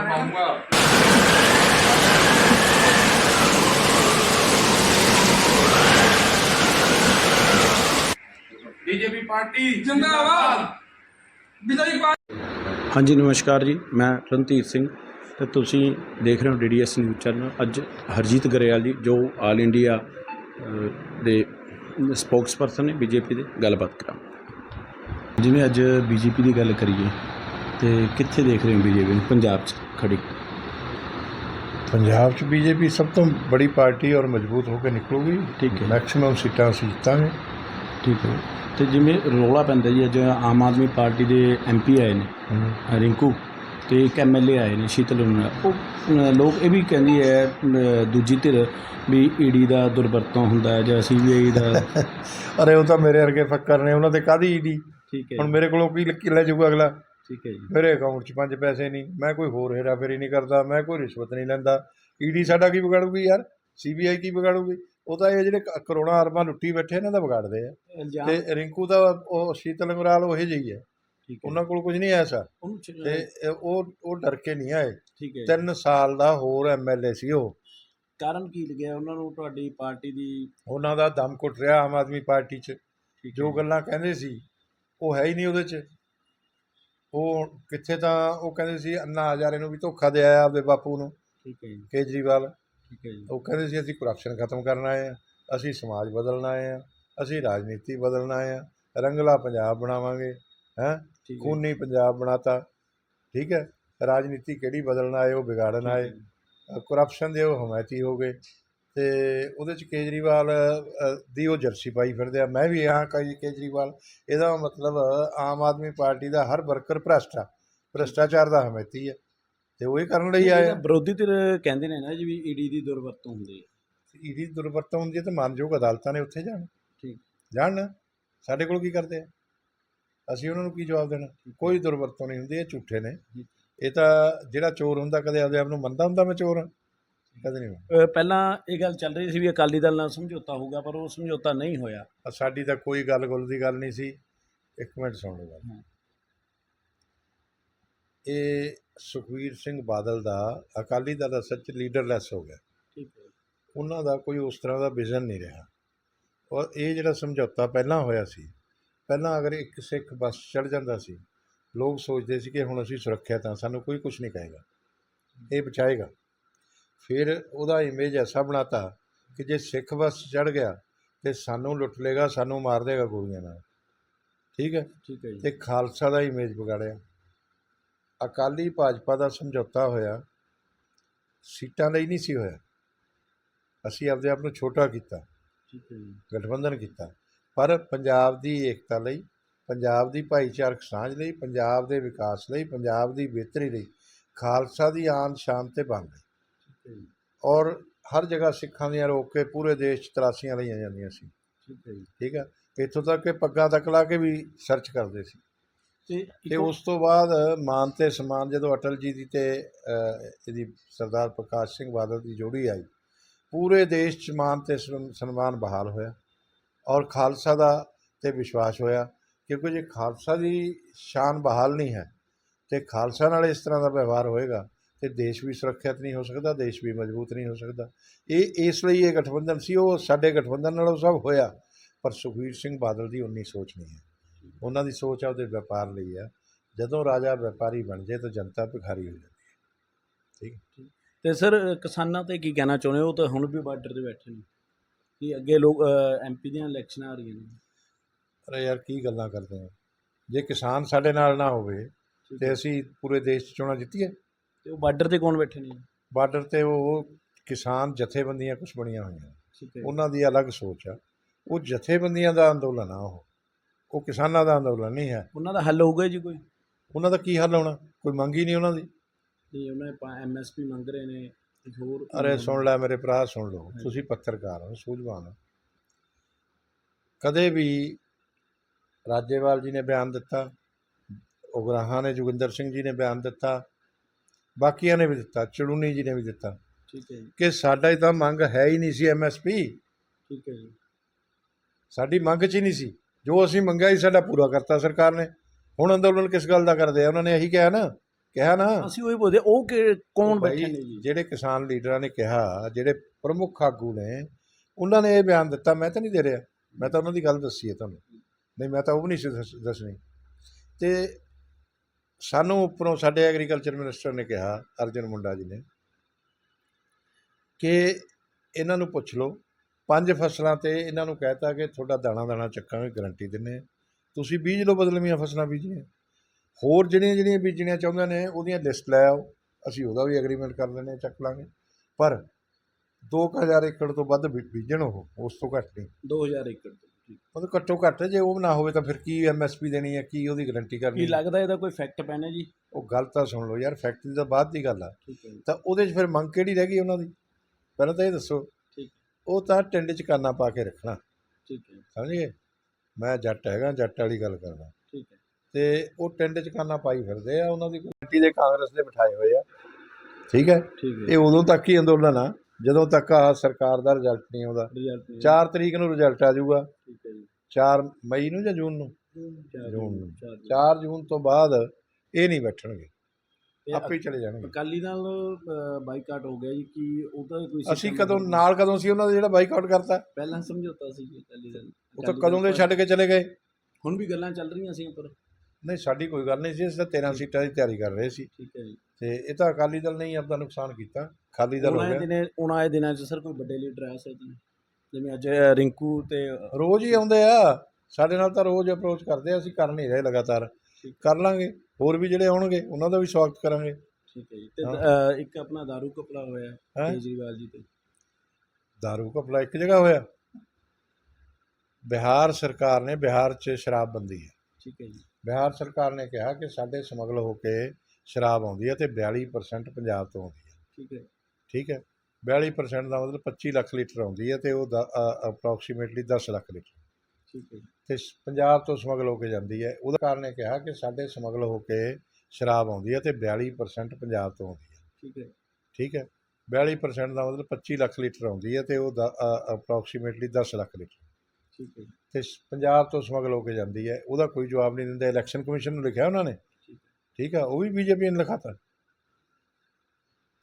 Video ਬਣਾ ਪਾਉਂਗਾ BJP party ਜਿੰਦਾਬਾਦ ਵਿਜਈ party ਹਾਂਜੀ ਨਮਸਕਾਰ ਜੀ। ਮੈਂ ਰਣਧੀਰ ਸਿੰਘ ਤੇ ਤੁਸੀਂ ਦੇਖ ਰਹੇ ਹੋ ਡੀਡੀਐਸ ਨਿਊਜ਼ ਚੈਨਲ। ਅੱਜ ਹਰਜੀਤ ਗਰੇਵਾਲ ਜੀ ਜੋ ਆਲ ਇੰਡੀਆ ਦੇ ਸਪੋਕਸਪਰਸਨ ਨੇ ਬੀਜੇਪੀ ਦੇ ਗੱਲਬਾਤ ਕਰਾਂ ਜਿਵੇਂ ਅੱਜ ਬੀਜੇਪੀ ਦੀ ਗੱਲ ਕਰੀਏ ਤੇ ਕਿੱਥੇ ਦੇਖ ਰਹੇ ਹੋ ਬੀਜੇਪੀ ਨੂੰ? ਪੰਜਾਬ 'ਚ ਖੜੀ। ਪੰਜਾਬ 'ਚ ਬੀਜੇਪੀ ਸਭ ਤੋਂ ਬੜੀ ਪਾਰਟੀ ਔਰ ਮਜ਼ਬੂਤ ਹੋ ਕੇ ਨਿਕਲੂਗੀ। ਠੀਕ ਹੈ। ਮੈਕਸਿਮਮ ਸੀਟਾਂ ਅਸੀਂ ਜਿੱਤਾਂਗੇ। ਠੀਕ ਹੈ। ਤੇ ਜਿਵੇਂ ਰੌਲਾ ਪੈਂਦਾ ਜੀ ਅੱਜ ਆਮ ਆਦਮੀ ਪਾਰਟੀ ਦੇ ਐਮਪੀ ਆਏ ਨੇ ਰਿੰਕੂ ਤੇ ਇੱਕ ਐਮਐਲਏ ਆਏ ਨੇ ਸ਼ੀਤਲ ਉਨ੍ਹਾਂ ਉਹ ਲੋਕ ਇਹ ਵੀ ਕਹਿੰਦੀ ਹੈ ਦੂਜੀ ਧਿਰ ਵੀ ਈਡੀ ਦਾ ਦੁਰਵਰਤੋਂ ਹੁੰਦਾ ਹੈ ਜਾਂ ਸੀਬੀਆਈ ਦਾ। ਅਰੇ ਉਹ ਤਾਂ ਮੇਰੇ ਵਰਗੇ ਫੱਕਰ ਨੇ ਉਹਨਾਂ ਤੇ ਕਾਦੀ ਈਡੀ ਠੀਕ ਹੈ। ਹੁਣ ਮੇਰੇ ਕੋਲੋਂ ਕੀ ਕੀ ਲੈ ਜਾਊਗਾ ਅਗਲਾ? ਠੀਕ ਹੈ ਜੀ। ਮੇਰੇ ਅਕਾਊਂਟ 'ਚ ਪੰਜ ਪੈਸੇ ਨਹੀਂ ਮੈਂ ਕੋਈ ਹੋਰ ਹੇਰਾਫੇਰੀ ਨਹੀਂ ਕਰਦਾ ਮੈਂ ਕੋਈ ਰਿਸ਼ਵਤ ਨਹੀਂ ਲੈਂਦਾ। ਈਡੀ ਸਾਡਾ ਕੀ ਵਿਗਾੜੂਗੀ ਯਾਰ? ਸੀਬੀਆਈ ਕੀ ਵਿਗਾੜੂਗੀ? ਉਹ ਤਾਂ ਇਹ ਜਿਹੜੇ ਕ- ਕਰੋੜਾਂ ਅਰਬਾਂ ਲੁੱਟੀ ਬੈਠੇ ਇਹਨਾਂ ਦਾ ਵਿਗਾੜਦੇ ਆ। ਤੇ ਰਿੰਕੂ ਦਾ ਉਹ ਸ਼ੀਤਲ ਅੰਗਰਾਲ ਉਹੇ ਜਿਹੀ ਹੈ। ਉਹਨਾਂ ਕੋਲ ਕੁਝ ਨਹੀਂ ਐਸਾ ਤੇ ਉਹ ਉਹ ਡਰ ਕੇ ਨਹੀਂ ਆਏ। ਤਿੰਨ ਸਾਲ ਦਾ ਹੋਰ ਐਮਐਲਏ ਸੀ ਉਹ। ਕਾਰਨ ਕੀ ਲੱਗਿਆ? ਉਹਨਾਂ ਨੂੰ ਤੁਹਾਡੀ ਪਾਰਟੀ ਦੀ ਉਹਨਾਂ ਦਾ ਦਮ ਘੁੱਟ ਰਿਹਾ ਆਮ ਆਦਮੀ ਪਾਰਟੀ 'ਚ। ਜੋ। ਗੱਲਾਂ ਕਹਿੰਦੇ ਸੀ ਉਹ ਹੈ ਹੀ ਨਹੀਂ ਉਹਦੇ 'ਚ। ਉਹ ਕਿੱਥੇ ਤਾਂ ਉਹ ਕਹਿੰਦੇ ਸੀ ਅੰਨਾ ਹਜ਼ਾਰੇ ਨੂੰ ਵੀ ਧੋਖਾ ਦੇ ਆਇਆ ਆਪਦੇ ਬਾਪੂ ਨੂੰ ਠੀਕ ਹੈ ਜੀ। ਕੇਜਰੀਵਾਲ। ਠੀਕ ਹੈ ਜੀ। ਉਹ ਕਹਿੰਦੇ ਸੀ ਅਸੀਂ ਕਰਪਸ਼ਨ ਖਤਮ ਕਰਨ ਆਏ ਆ ਅਸੀਂ ਸਮਾਜ ਬਦਲਣ ਆਏ ਆ ਅਸੀਂ ਰਾਜਨੀਤੀ ਬਦਲਣ ਆਏ ਆ ਰੰਗਲਾ ਪੰਜਾਬ ਬਣਾਵਾਂਗੇ ਹੈ? ਖੂਨੀ ਪੰਜਾਬ ਬਣਾਤਾ। ਠੀਕ ਹੈ। ਰਾਜਨੀਤੀ ਕਿਹੜੀ ਬਦਲਣ ਆਏ ਉਹ ਵਿਗਾੜਨ ਆਏ। ਕਰਪਸ਼ਨ ਦੇ ਉਹ ਹਮਾਇਤੀ ਹੋ ਗਏ। ਤੇ ਉਹਦੇ ਚ ਕੇਜਰੀਵਾਲ ਦੀ ਉਹ ਜਰਸੀ ਪਾਈ ਫਿਰਦੇ ਆ। ਮੈਂ ਵੀ ਹਾਂ ਕਈ ਕੇਜਰੀਵਾਲ। ਇਹਦਾ ਮਤਲਬ ਆਮ ਆਦਮੀ ਪਾਰਟੀ ਦਾ ਹਰ ਵਰਕਰ ਭ੍ਰਸ਼ਟ ਆ ਭ੍ਰਸ਼ਟਾਚਾਰ ਦਾ ਹਮਾਇਤੀ ਹੈ ਤੇ ਉਹ ਹੀ ਕਰਨ ਲਈ ਆਏ ਜਿਹੜਾ ਵਿਰੋਧੀ ਧਿਰ ਕਹਿੰਦੇ ਨੇ ਨਾ ਜੀ ਵੀ ਈਡੀ ਦੀ ਦੁਰਵਰਤੋਂ ਹੁੰਦੀ ਹੈ ਇਹਦੀ ਦੁਰਵਰਤੋਂ ਹੁੰਦੀ ਹੈ ਤੇ ਮਾਨਯੋਗ ਅਦਾਲਤਾਂ ਨੇ ਉੱਥੇ ਜਾਣ। ਠੀਕ। ਜਾਣ। ਸਾਡੇ ਕੋਲ ਕੀ ਕਰਦੇ ਆ? ਅਸੀਂ ਉਹਨਾਂ ਨੂੰ ਕੀ ਜਵਾਬ ਦੇਣਾ? ਕੋਈ ਦੁਰਵਰਤੋਂ ਨਹੀਂ ਹੁੰਦੀ ਇਹ ਝੂਠੇ ਨੇ। ਇਹ ਤਾਂ ਜਿਹੜਾ ਚੋਰ ਹੁੰਦਾ ਕਦੇ ਆਪਦੇ ਆਪ ਨੂੰ ਮੰਨਦਾ ਹੁੰਦਾ ਮੈਂ ਚੋਰ। ਹਾਂ ਕਦੇ ਨਹੀਂ ਅ, ਪਹਿਲਾਂ ਇਹ ਗੱਲ ਚੱਲ ਰਹੀ ਸੀ ਵੀ ਅਕਾਲੀ ਦਲ ਨਾਲ ਸਮਝੌਤਾ ਹੋਊਗਾ ਪਰ ਉਹ ਸਮਝੌਤਾ ਨਹੀਂ ਹੋਇਆ। ਆਹ ਸਾਡੀ ਤਾਂ ਕੋਈ ਗੱਲ ਗੁੱਲ ਦੀ ਗੱਲ ਨਹੀਂ ਸੀ। ਇੱਕ ਮਿੰਟ ਸੁਣ ਲਓ ਗੱਲ। ਹਾਂ। ਇਹ ਸੁਖਵੀਰ ਸਿੰਘ ਬਾਦਲ ਦਾ ਅਕਾਲੀ ਦਲ ਦਾ ਸੱਚ ਲੀਡਰਲੈਸ ਹੋ ਗਿਆ। ਠੀਕ ਹੈ। ਉਹਨਾਂ ਦਾ ਕੋਈ ਉਸ ਤਰ੍ਹਾਂ ਦਾ ਵਿਜ਼ਨ ਨਹੀਂ ਰਿਹਾ। ਔਰ ਇਹ ਜਿਹੜਾ ਸਮਝੌਤਾ ਪਹਿਲਾਂ ਹੋਇਆ ਸੀ ਪਹਿਲਾਂ ਅਗਰ ਇੱਕ ਸਿੱਖ ਬੱਸ ਚੜ ਜਾਂਦਾ ਸੀ ਲੋਕ ਸੋਚਦੇ ਸੀ ਕਿ ਹੁਣ ਅਸੀਂ ਸੁਰੱਖਿਅਤ ਹਾਂ ਸਾਨੂੰ ਕੋਈ ਕੁਝ ਨਹੀਂ ਕਹੇਗਾ। ਇਹ ਬਚਾਏਗਾ। ਫਿਰ ਉਹਦਾ ਇਮੇਜ ਐਸਾ ਬਣਾਤਾ ਕਿ ਜੇ ਸਿੱਖ ਬੱਸ ਚੜ ਗਿਆ ਤੇ ਸਾਨੂੰ ਲੁੱਟ ਲੇਗਾ ਸਾਨੂੰ ਮਾਰ ਦੇਗਾ ਗੋਲੀਆਂ ਨਾਲ। ਠੀਕ ਹੈ? ਠੀਕ ਹੈ ਤੇ ਖਾਲਸਾ ਦਾ ਇਮੇਜ ਵਿਗਾੜਿਆ। ਅਕਾਲੀ ਭਾਜਪਾ ਦਾ ਸਮਝੌਤਾ ਹੋਇਆ। ਸੀਟਾਂ ਲਈ ਨਹੀਂ ਸੀ ਹੋਇਆ। ਅਸੀਂ ਆਪਦੇ ਆਪ ਨੂੰ ਛੋਟਾ ਕੀਤਾ। ਠੀਕ ਹੈ ਗਠਬੰਧਨ ਕੀਤਾ। ਪਰ ਪੰਜਾਬ ਦੀ ਏਕਤਾ ਲਈ ਪੰਜਾਬ ਦੀ ਭਾਈਚਾਰਕ ਸਾਂਝ ਲਈ ਪੰਜਾਬ ਦੇ ਵਿਕਾਸ ਲਈ ਪੰਜਾਬ ਦੀ ਬਿਹਤਰੀ ਲਈ ਖਾਲਸਾ ਦੀ ਆਨ ਸ਼ਾਨ ਤੇ ਬਣ ਗਈ ਔਰ ਹਰ ਜਗ੍ਹਾ ਸਿੱਖਾਂ ਦੀਆਂ ਰੋਕ ਕੇ ਪੂਰੇ ਦੇਸ਼ 'ਚ ਤਰਾਸੀਆਂ ਲਈਆਂ ਜਾਂਦੀਆਂ ਸੀ। ਠੀਕ ਹੈ ਜੀ। ਠੀਕ ਹੈ? ਇੱਥੋਂ ਤੱਕ ਕਿ ਪੱਗਾਂ ਤੱਕ ਲਾ ਕੇ ਵੀ ਸਰਚ ਕਰਦੇ ਸੀ। ਤੇ ਉਸ ਤੋਂ ਬਾਅਦ ਮਾਨ ਤੇ ਸਮਾਨ ਜਦੋਂ ਅਟਲ ਜੀ ਦੀ ਤੇ ਇਹਦੀ ਸਰਦਾਰ ਪ੍ਰਕਾਸ਼ ਸਿੰਘ ਬਾਦਲ ਦੀ ਜੋੜੀ ਆਈ ਪੂਰੇ ਦੇਸ਼ 'ਚ ਮਾਨ ਤੇ ਸਨ- ਸਨਮਾਨ ਬਹਾਲ ਹੋਇਆ ਔਰ ਖਾਲਸਾ ਦਾ ਤੇ ਵਿਸ਼ਵਾਸ ਹੋਇਆ ਕਿਉਂਕਿ ਜੇ ਖਾਲਸਾ ਦੀ ਸ਼ਾਨ ਬਹਾਲ ਨਹੀਂ ਹੈ ਤੇ ਖਾਲਸਾ ਨਾਲ ਇਸ ਤਰ੍ਹਾਂ ਦਾ ਵਿਵਹਾਰ ਹੋਏਗਾ ਤੇ ਦੇਸ਼ ਵੀ ਸੁਰੱਖਿਅਤ ਨਹੀਂ ਹੋ ਸਕਦਾ ਦੇਸ਼ ਵੀ ਮਜ਼ਬੂਤ ਨਹੀਂ ਹੋ ਸਕਦਾ। ਇਹ ਇਸ ਲਈ ਇਹ ਗਠਬੰਧਨ ਸੀ ਉਹ ਸਾਡੇ ਗਠਬੰਧਨ ਨਾਲੋਂ ਸਭ ਹੋਇਆ। ਪਰ ਸੁਖਵੀਰ ਸਿੰਘ ਬਾਦਲ ਦੀ ਉਨੀ ਸੋਚ ਨਹੀਂ ਹੈ। ਉਹਨਾਂ ਦੀ ਸੋਚ ਆਪਦੇ ਵਪਾਰ ਲਈ ਆ ਜਦੋਂ ਰਾਜਾ ਵਪਾਰੀ ਬਣ ਜਾਏ ਤਾਂ ਜਨਤਾ ਭਿਖਾਰੀ ਹੋ ਜਾਂਦੀ ਤੇ ਸਰ ਕਿਸਾਨਾਂ ਤੇ ਕੀ ਕਹਿਣਾ ਚਾਹੁੰਦੇ ਹੋ? ਉਹ ਤਾਂ ਹੁਣ ਵੀ ਬਾਰਡਰ ਤੇ ਬੈਠੇ ਨੇ। ਕਿ ਅੱਗੇ ਲੋਕ ਐਮਪੀ ਦੀਆਂ ਇਲੈਕਸ਼ਨਾਂ ਆ ਰਹੀਆਂ ਨੇ? ਅਰੇ ਯਾਰ ਕੀ ਗੱਲਾਂ ਕਰਦੇ ਆ ਜੇ ਕਿਸਾਨ ਸਾਡੇ ਨਾਲ ਨਾ ਹੋਵੇ ਤੇ ਅਸੀਂ ਪੂਰੇ ਦੇਸ਼ 'ਚ ਚੋਣਾਂ ਜਿੱਤੀਏ। ਤੇ ਉਹ ਬਾਰਡਰ ਤੇ ਕੌਣ ਬੈਠੇ ਨੇ? ਬਾਰਡਰ ਤੇ ਉਹ ਕਿਸਾਨ ਜਥੇਬੰਦੀਆਂ ਕੁਝ ਬਣੀਆਂ ਹੋਈਆਂ। ਠੀਕ ਹੈ। ਉਹਨਾਂ ਦੀ ਅਲੱਗ ਸੋਚ ਆ। ਉਹ ਜਥੇਬੰਦੀਆਂ ਦਾ ਅੰਦੋਲਨ ਆ ਉਹ। ਉਹ ਕਿਸਾਨਾਂ ਦਾ ਅੰਦੋਲਨ ਨਹੀਂ ਹੈ। ਉਹਨਾਂ ਦਾ ਹੱਲ ਹੋਊਗਾ ਜੀ ਕੋਈ? ਉਹਨਾਂ ਦਾ ਕੀ ਹੱਲ ਹੋਣਾ? ਕੋਈ ਮੰਗ ਹੀ ਨਹੀਂ ਉਹਨਾਂ ਦੀ। ਨਹੀਂ ਉਹਨਾਂ ਐਮਐਸਪੀ ਮੰਗ ਰਹੇ ਨੇ ਕੁਝ ਹੋਰ। ਅਰੇ ਸੁਣ ਲੈ ਮੇਰੇ ਭਰਾ ਸੁਣ ਲਓ। ਤੁਸੀਂ ਪੱਤਰਕਾਰ ਹੋ ਸੂਝਵਾਨ ਹੋ। ਕਦੇ ਵੀ ਰਾਜੇਵਾਲ ਜੀ ਨੇ ਬਿਆਨ ਦਿੱਤਾ ਉਗਰਾਹਾਂ ਨੇ ਜੋਗਿੰਦਰ ਸਿੰਘ ਜੀ ਨੇ ਬਿਆਨ ਦਿੱਤਾ ਬਾਕੀਆਂ ਨੇ ਵੀ ਦਿੱਤਾ ਚੜੂਨੀ ਜੀ ਨੇ ਵੀ ਦਿੱਤਾ। ਠੀਕ ਹੈ ਜੀ। ਕਿ ਸਾਡਾ ਹੀ ਤਾਂ ਮੰਗ ਹੈ ਹੀ ਨਹੀਂ ਸੀ ਐਮਐਸਪੀ ਠੀਕ ਹੈ ਜੀ। ਸਾਡੀ ਮੰਗ 'ਚ ਹੀ ਨਹੀਂ ਸੀ। ਜੋ ਅਸੀਂ ਮੰਗਿਆ ਸੀ ਸਾਡਾ ਪੂਰਾ ਕਰਤਾ ਸਰਕਾਰ ਨੇ। ਹੁਣ ਅੰਦੋਲਨ ਕਿਸ ਗੱਲ ਦਾ ਕਰਦੇ ਆ? ਉਹਨਾਂ ਨੇ ਇਹੀ ਕਿਹਾ ਨਾ। ਕਿਹਾ ਨਾ। ਅਸੀਂ ਉਹੀ ਬੋਲਦੇ ਉਹ ਕਿ ਕੌਣ ਬੈਠੇ ਨੇ ਜੀ ਜਿਹੜੇ ਕਿਸਾਨ ਲੀਡਰਾਂ ਨੇ ਕਿਹਾ ਜਿਹੜੇ ਪ੍ਰਮੁੱਖ ਆਗੂ ਨੇ ਉਹਨਾਂ ਨੇ ਇਹ ਬਿਆਨ ਦਿੱਤਾ ਮੈਂ ਤਾਂ ਨਹੀਂ ਦੇ ਰਿਹਾ। ਮੈਂ ਤਾਂ ਉਹਨਾਂ ਦੀ ਗੱਲ ਦੱਸੀ ਹੈ ਤੁਹਾਨੂੰ। ਨਹੀਂ ਮੈਂ ਤਾਂ ਉਹ ਵੀ ਨਹੀਂ ਸੀ ਦੱਸ- ਦੱਸਣੀ। ਤੇ ਸਾਨੂੰ ਉੱਪਰੋਂ ਸਾਡੇ ਐਗਰੀਕਲਚਰ ਮਿਨਿਸਟਰ ਨੇ ਕਿਹਾ, ਅਰਜਨ ਮੁੰਡਾ ਜੀ ਨੇ, ਕਿ ਇਹਨਾਂ ਨੂੰ ਪੁੱਛ ਲਓ, ਪੰਜ ਫਸਲਾਂ ਤੇ ਇਹਨਾਂ ਨੂੰ ਕਹਿਤਾ ਕਿ ਤੁਹਾਡਾ ਦਾਣਾ ਦਾਣਾ ਚੱਕਾਂਗੇ ਗਾਰੰਟੀ ਦਿੰਨੇ ਆ ਤੁਸੀਂ ਬੀਜ ਲਓ ਬਦਲਵੀਆਂ ਫਸਲਾਂ ਬੀਜੀਆਂ ਹੋਰ ਜਿਹੜੀਆਂ ਜਿਹੜੀਆਂ ਬੀਜਣੀਆਂ ਚਾਹੁੰਦੇ ਨੇ, ਉਹਦੀਆਂ ਲਿਸਟ ਲੈ ਆਓ। ਅਸੀਂ ਉਹਦਾ ਵੀ ਐਗਰੀਮੈਂਟ ਕਰ ਲੈਂਦੇ ਹਾਂ, ਚੱਕ ਲਾਂਗੇ। ਪਰ 2000 ਏਕੜ ਤੋਂ ਵੱਧ ਬੀ- ਬੀਜਣ ਉਹ, ਉਸ ਤੋਂ ਘੱਟ ਨਹੀਂ। 2000 ਏਕੜ ਮਤਲਬ ਘੱਟੋ ਘੱਟ ਜੇ ਉਹ ਨਾ ਹੋਵੇ ਤਾਂ ਫਿਰ ਕੀ ਐਮਐਸਪੀ ਦੇਣੀ ਹੈ ਕੀ ਉਹਦੀ ਗਾਰੰਟੀ ਕੀ ਕਰਨੀ ਹੈ? ਲੱਗਦਾ ਇਹਦਾ ਕੋਈ ਫੈਕਟ ਪੈਣਾ ਜੀ? ਉਹ ਗੱਲ ਤਾਂ ਸੁਣ ਲਓ ਯਾਰ ਫੈਕਟਰੀ ਦਾ ਬਾਅਦ ਦੀ ਗੱਲ ਆ। ਠੀਕ ਹੈ ਜੀ। ਤਾਂ ਉਹਦੇ 'ਚ ਫਿਰ ਮੰਗ ਕਿਹੜੀ ਰਹਿ ਗਈ ਉਹਨਾਂ ਦੀ? ਪਹਿਲਾਂ ਤਾਂ ਇਹ ਦੱਸੋ। ਠੀਕ ਉਹ ਤਾਂ ਟਿੰਡ 'ਚ ਕਾਨਾ ਪਾ ਕੇ ਰੱਖਣਾ। ਠੀਕ ਹੈ। ਸਮਝ? ਗਏ ਮੈਂ ਜੱਟ ਹੈਗਾ ਜੱਟ ਵਾਲੀ ਗੱਲ ਕਰਦਾ। ਠੀਕ ਹੈ। ਤੇ ਉਹ ਟਿੰਡ 'ਚ ਕਾਨਾ ਪਾਈ ਫਿਰਦੇ ਆ ਉਹਨਾਂ ਦੀ ਗਾਰੰਟੀ ਦੇ ਕਾਂਗਰਸ ਦੇ ਬਿਠਾਏ ਹੋਏ ਆ। ਠੀਕ ਹੈ? ਠੀਕ ਇਹ ਉਦੋਂ ਤੱਕ ਹੀ ਅੰਦੋਲਨ ਆ। ਜਦੋਂ ਤੱਕ ਆ ਸਰਕਾਰ ਦਾ ਰਿਜ਼ਲਟ ਨਹੀਂ ਆਉਂਦਾ। ਰਿਜ਼ਲਟ 4 ਤਰੀਕ ਨੂੰ ਰਿਜ਼ਲਟ ਆ ਜਾਊਗਾ। ਠੀਕ ਹੈ ਜੀ। 4 ਮਈ ਨੂੰ ਜਾਂ ਜੂਨ ਨੂੰ? ਜੂਨ ਨੂੰ। ਚਾਰ ਜੂਨ। 4 ਜੂਨ। ਤੋਂ ਬਾਅਦ ਇਹ ਨਹੀਂ ਬੈਠਣਗੇ। ਆਪੇ ਚਲੇ ਜਾਣਗੇ। ਅਕਾਲੀ ਨਾਲ ਬਾਈਕਾਟ ਹੋ ਗਿਆ ਜੀ ਕਿ ਉਹਦਾ ਕੋਈ ਅਸੀਂ ਕਦੋਂ? ਨਾਲ ਕਦੋਂ ਸੀ ਉਹਨਾਂ ਦਾ ਜਿਹੜਾ ਬਾਈਕਾਟ ਕਰਤਾ? ਪਹਿਲਾਂ ਸਮਝੌਤਾ ਸੀ ਜੀ ਅਕਾਲੀ ਦਲ। ਉਹ ਤਾਂ ਕਦੋਂ ਦੇ ਛੱਡ ਕੇ ਚਲੇ ਗਏ? ਹੁਣ ਵੀ ਗੱਲਾਂ ਚੱਲ ਰਹੀਆਂ ਸੀ ਪਰ ਨਹੀਂ ਸਾਡੀ ਕੋਈ ਗੱਲ ਨਹੀਂ ਸੀ ਅਸੀਂ ਤਾਂ 13 ਸੀਟਾਂ ਦੀ ਤਿਆਰੀ ਕਰ ਰਹੇ ਸੀ। ਠੀਕ ਹੈ ਜੀ। ਤੇ ਇਹ ਤਾਂ ਅਕਾਲੀ ਦਲ ਨੇ ਹੀ ਆਪਦਾ ਨੁਕਸਾਨ ਕੀਤਾ ਖਾਲੀ ਦਲ ਹੋ ਉਹਨਾਂ ਗਿਆ। ਦਿਨੇ ਉਹਨਾਂ ਆਏ ਦਿਨਾਂ 'ਚ ਸਰ ਕੋਈ ਵੱਡੇ ਲੀਡਰ ਆ ਸਕਦੇ ਨੇ ਜਿਵੇਂ ਅੱਜ ਰਿੰਕੂ ਤੇ ਰੋਜ਼ ਹੀ ਆਉਂਦੇ ਆ। ਸਾਡੇ ਨਾਲ ਤਾਂ ਰੋਜ਼ ਅਪਰੋਚ ਕਰਦੇ ਆ ਅਸੀਂ ਕਰ ਨਹੀਂ ਰਹੇ ਲਗਾਤਾਰ। ਕਰ ਲਾਂਗੇ ਹੋਰ ਵੀ ਜਿਹੜੇ ਆਉਣਗੇ ਉਹਨਾਂ ਦਾ ਵੀ ਸਵਾਗਤ ਕਰਾਂਗੇ। ਠੀਕ ਹੈ ਜੀ। ਤੇ ਹਾਂ। ਅ, ਇੱਕ ਆਪਣਾ ਦਾਰੂ ਕਪੜਾ ਹੋਇਆ ਹੈਂ? ਕੇਜਰੀਵਾਲ ਜੀ ਤੇ। ਦਾਰੂ ਘਪਲਾ ਇੱਕ ਜਗ੍ਹਾ ਹੋਇਆ। ਬਿਹਾਰ ਸਰਕਾਰ ਨੇ ਬਿਹਾਰ 'ਚ ਸ਼ਰਾਬਬੰਦੀ ਹੈ। ਠੀਕ ਹੈ ਜੀ। ਬਿਹਾਰ ਸਰਕਾਰ ਨੇ ਕਿਹਾ ਕਿ ਸਾਡੇ ਸਮਗਲ ਹੋ ਕੇ ਸ਼ਰਾਬ ਆਉਂਦੀ ਹੈ ਤੇ 42% ਪੰਜਾਬ ਤੋਂ ਆਉਂਦੀ ਹੈ। ਠੀਕ ਹੈ। ਠੀਕ ਹੈ। 42% ਦਾ ਮਤਲਬ 25 ਲੱਖ ਲੀਟਰ ਆਉਂਦੀ ਹੈ ਤੇ ਉਹ ਅਪਰੋਕਸੀਮੇਟਲੀ 10 ਲੱਖ ਲੀਟਰ। ਠੀਕ ਹੈ ਤੇ ਪੰਜਾਬ ਤੋਂ ਸਮਗਲ ਹੋ ਕੇ ਜਾਂਦੀ ਹੈ। ਉਹਦਾ ਕਾਰਨ ਨੇ ਕਿਹਾ ਕਿ ਸਾਡੇ ਸਮਗਲ ਹੋ ਕੇ ਸ਼ਰਾਬ ਆਉਂਦੀ ਹੈ ਤੇ 42% ਪੰਜਾਬ ਤੋਂ ਆਉਂਦੀ ਹੈ। ਠੀਕ ਹੈ। ਠੀਕ ਹੈ। 42% ਦਾ ਮਤਲਬ 25 ਲੱਖ ਲੀਟਰ ਆਉਂਦੀ ਹੈ ਤੇ ਉਹ ਅਪਰੋਕਸੀਮੇਟਲੀ 10 ਲੱਖ ਲੀਟਰ। ਠੀਕ ਹੈ ਤੇ ਪੰਜਾਬ ਤੋਂ ਸਮਗਲ ਹੋ ਕੇ ਜਾਂਦੀ ਹੈ। ਉਹਦਾ ਕੋਈ ਜਵਾਬ ਨਹੀਂ ਦਿੰਦੇ। ਇਲੈਕਸ਼ਨ ਕਮਿਸ਼ਨ ਨੂੰ ਲਿਖਿਆ ਉਹਨਾਂ ਨੇ। ਠੀਕ ਹੈ। ਆ ਉਹ ਵੀ ਬੀਜੇਪੀ ਨੇ ਲਿਖਾਤਾ।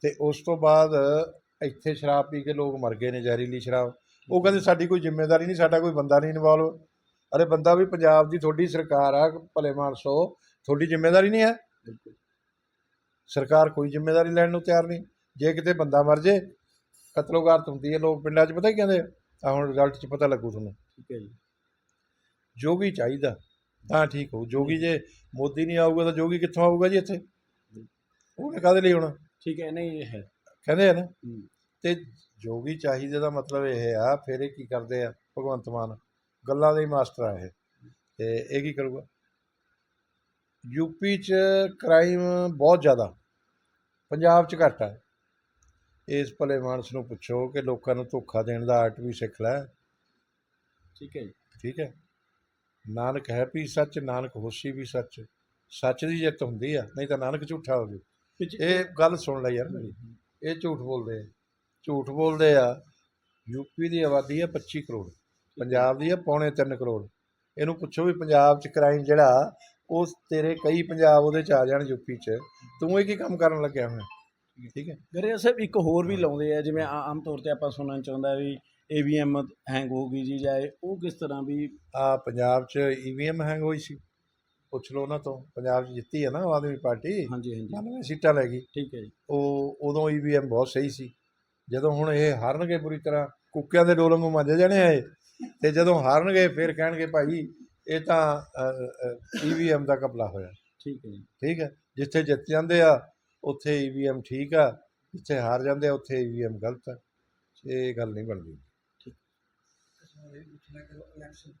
ਤੇ ਉਸ ਤੋਂ ਬਾਅਦ ਇੱਥੇ ਸ਼ਰਾਬ ਪੀ ਕੇ ਲੋਕ ਮਰ ਗਏ ਨੇ ਜ਼ਹਿਰੀਲੀ ਸ਼ਰਾਬ। ਉਹ ਕਹਿੰਦੇ ਸਾਡੀ ਕੋਈ ਜ਼ਿੰਮੇਵਾਰੀ ਨਹੀਂ ਸਾਡਾ ਕੋਈ ਬੰਦਾ ਨਹੀਂ ਇਨਵੋਲਵ ਅਰੇ ਬੰਦਾ ਵੀ ਪੰਜਾਬ ਦੀ ਤੁਹਾਡੀ ਸਰਕਾਰ ਆ ਭਲੇ ਮਾਨਸੋ ਤੁਹਾਡੀ ਜ਼ਿੰਮੇਵਾਰੀ ਨਹੀਂ ਹੈ। ਸਰਕਾਰ ਕੋਈ ਜ਼ਿੰਮੇਵਾਰੀ ਲੈਣ ਨੂੰ ਤਿਆਰ ਨਹੀਂ। ਜੇ ਕਿਤੇ ਬੰਦਾ ਮਰ ਜੇ ਕਤਲੋਗਾਰਤ ਹੁੰਦੀ ਹੈ। ਲੋਕ ਪਿੰਡਾਂ 'ਚ ਪਤਾ ਕੀ ਕਹਿੰਦੇ ਆ? ਹੁਣ ਰਿਜ਼ਲਟ 'ਚ ਪਤਾ ਲੱਗੂ ਤੁਹਾਨੂੰ। ਠੀਕ ਹੈ ਜੀ। ਜੋਗੀ ਚਾਹੀਦਾ। ਤਾਂ ਠੀਕ ਹੋ ਜੋਗੀ ਜੇ ਮੋਦੀ ਨਹੀਂ ਆਊਗਾ ਤਾਂ ਜੋਗੀ ਕਿੱਥੋਂ ਆਊਗਾ ਜੀ ਇੱਥੇ? ਉਹਨੇ ਕਾਹਦੇ ਲਈ ਹੋਣਾ ਠੀਕ ਹੈ ਨਹੀਂ ਇਹ ਹੈ। ਕਹਿੰਦੇ ਆ ਨਾ। ਤੇ ਜੋਗੀ ਚਾਹੀਦੇ ਦਾ ਮਤਲਬ ਇਹ ਆ ਫਿਰ ਇਹ ਕੀ ਕਰਦੇ ਆ? ਭਗਵੰਤ ਮਾਨ ਗੱਲਾਂ ਦੇ ਮਾਸਟਰ ਆ ਇਹ। ਤੇ ਇਹ ਕੀ ਕਰੂਗਾ? ਯੂਪੀ 'ਚ ਕ੍ਰਾਈਮ ਬਹੁਤ ਜ਼ਿਆਦਾ। ਪੰਜਾਬ 'ਚ ਘੱਟ ਆ। ਇਸ ਭਲੇ ਮਾਨਸ ਨੂੰ ਪੁੱਛੋ ਕਿ ਲੋਕਾਂ ਨੂੰ ਧੋਖਾ ਦੇਣ ਦਾ ਆਰਟ ਵੀ ਸਿੱਖ ਲੈ। ਠੀਕ ਹੈ ਜੀ। ਠੀਕ ਹੈ। ਨਾਨਕ ਹੈ ਵੀ ਸੱਚ ਨਾਨਕ ਹੋਸੀ ਵੀ ਸੱਚ। ਸੱਚ ਦੀ ਜਿੱਤ ਹੁੰਦੀ ਆ ਨਹੀਂ ਤਾਂ ਨਾਨਕ ਝੂਠਾ ਹੋ ਜੂ ਇਹ ਗੱਲ ਸੁਣ ਲੈ ਯਾਰ ਮੇਰੀ। ਇਹ ਝੂਠ ਬੋਲਦੇ ਆ। ਝੂਠ ਬੋਲਦੇ ਆ ਯੂਪੀ ਦੀ ਆਬਾਦੀ ਹੈ 25 ਕਰੋੜ। ਪੰਜਾਬ ਦੀ ਹੈ ਪੌਣੇ 3 ਕਰੋੜ। ਇਹਨੂੰ ਪੁੱਛੋ ਵੀ ਪੰਜਾਬ 'ਚ ਕ੍ਰਾਈਮ ਜਿਹੜਾ ਉਹ ਤੇਰੇ ਕਈ ਪੰਜਾਬ ਉਹਦੇ 'ਚ ਆ ਜਾਣ ਯੂਪੀ 'ਚ। ਤੂੰ ਇਹ ਕੀ ਕੰਮ ਕਰਨ ਲੱਗਿਆ ਹੋਇਆ? ਠੀਕ ਹੈ। ਗਰੇ ਸਾਹਿਬ ਇੱਕ ਹੋਰ ਵੀ ਲਾਉਂਦੇ ਆ ਜਿਵੇਂ ਆ- ਆਮ ਤੌਰ ਤੇ ਆਪਾਂ ਸੁਣਨ ਚ ਆਉਂਦਾ ਵੀ ਏਵੀਐਮ ਹੈਂਗ ਹੋ ਗਈ ਜੀ ਜਾਂ ਇਹ- ਉਹ ਕਿਸ ਤਰ੍ਹਾਂ ਵੀ? ਆ ਪੰਜਾਬ 'ਚ ਈਵੀਐਮ ਹੈਂਗ ਹੋਈ ਸੀ। ਪੁੱਛ ਲਓ ਉਹਨਾਂ ਤੋਂ। ਪੰਜਾਬ 'ਚ ਜਿੱਤੀ ਹੈ ਨਾ ਆਮ ਆਦਮੀ ਪਾਰਟੀ? ਹਾਂਜੀ ਹਾਂਜੀ। 99 ਸੀਟਾਂ ਲੈ ਗਈ। ਠੀਕ ਹੈ ਜੀ। ਉਹ ਉਦੋਂ ਈਵੀਐਮ ਬਹੁਤ ਸਹੀ ਸੀ। ਜਦੋਂ ਹੁਣ ਇਹ ਹਾਰਨਗੇ ਬੁਰੀ ਤਰ੍ਹਾਂ ਕੁੱਕਿਆਂ ਦੇ ਡੋਲ ਵਾਂਗੂ ਮਾਂਜੇ ਜਾਣੇ ਆ ਇਹ ਤੇ ਜਦੋਂ ਹਾਰਨਗੇ ਫਿਰ ਕਹਿਣਗੇ ਭਾਈ ਇਹ ਤਾਂ ਈਵੀਐਮ ਦਾ ਕਪਲਾ ਹੋਇਆ। ਠੀਕ ਹੈ ਜੀ। ਠੀਕ ਹੈ? ਜਿੱਥੇ ਜਿੱਤ ਜਾਂਦੇ ਆ ਉੱਥੇ ਈਵੀਐਮ ਠੀਕ ਆ। ਜਿੱਥੇ ਹਾਰ ਜਾਂਦੇ ਆ ਉੱਥੇ ਈਵੀਐਮ ਗਲਤ ਆ। ਇਹ ਗੱਲ ਨਹੀਂ ਬਣਦੀ। electoral election.